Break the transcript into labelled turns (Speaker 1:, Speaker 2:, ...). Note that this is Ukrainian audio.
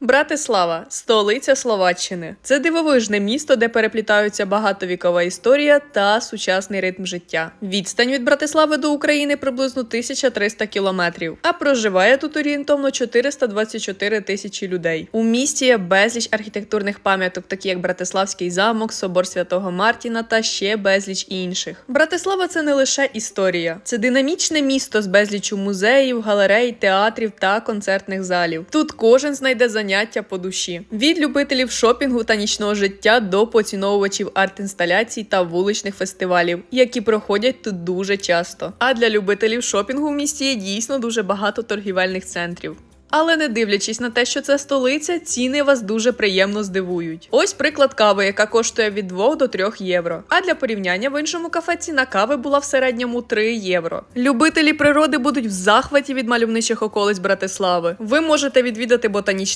Speaker 1: Братислава столиця Словаччини. Це дивовижне місто, де переплітаються багатовікова історія та сучасний ритм життя. Відстань від Братислави до України приблизно 1300 кілометрів, а проживає тут орієнтовно 424 тисячі людей. У місті є безліч архітектурних пам'яток, такі як Братиславський замок, собор святого Мартіна та ще безліч інших. Братислава це не лише історія, це динамічне місто з безліччю музеїв, галерей, театрів та концертних залів. Тут кожен знайде заняття по душі від любителів шопінгу та нічного життя до поціновувачів арт-інсталяцій та вуличних фестивалів, які проходять тут дуже часто. А для любителів шопінгу в місті є дійсно дуже багато торгівельних центрів. Але не дивлячись на те, що це столиця, ціни вас дуже приємно здивують. Ось приклад кави, яка коштує від 2 до 3 євро. А для порівняння в іншому кафе ціна кави була в середньому 3 євро. Любителі природи будуть в захваті від мальовничих околиць Братислави. Ви можете відвідати ботанічний